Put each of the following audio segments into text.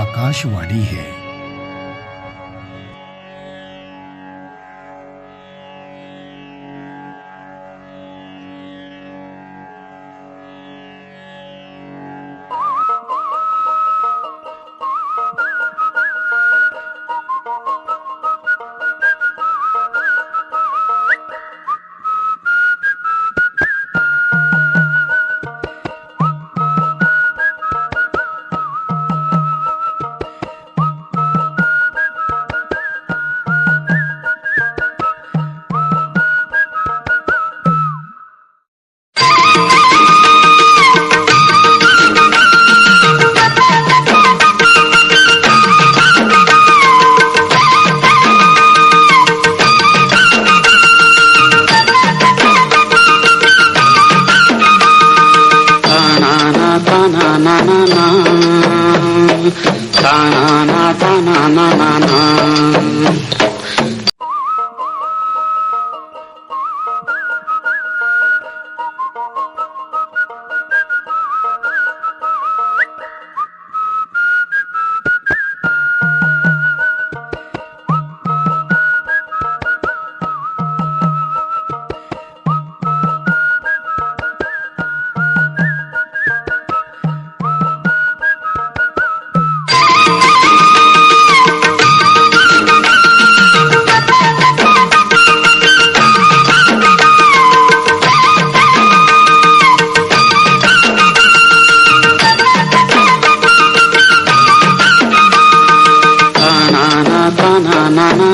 आकाशवाणी है తానా తానా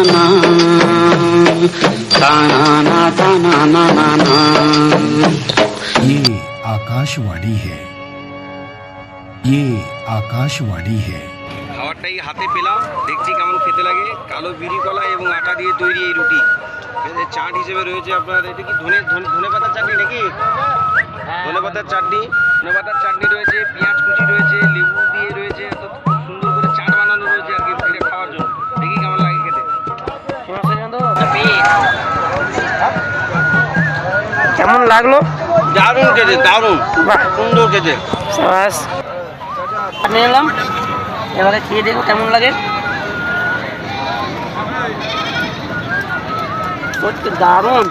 ना ना ना ना ना ये आकाशवाड़ी है ये आकाशवाड़ी है हवा ಕೈ হাতে ফেলা দেখি কেমন খেতে লাগে কালো বিড়ি কলা এবং আটা দিয়ে তৈরি এই রুটি যেন চাট হিসাবে রয়েছে আপনাদের এটা কি ধনে ধনে পাতা চাটনি নাকি হ্যাঁ। ধনে পাতা চাটনি চাটনি রয়েছে কেমন লাগলো দারুণ খেতে দারুণ সুন্দর খেতে আমি এলাম এবারে খেয়ে দেখো কেমন লাগে দারুণ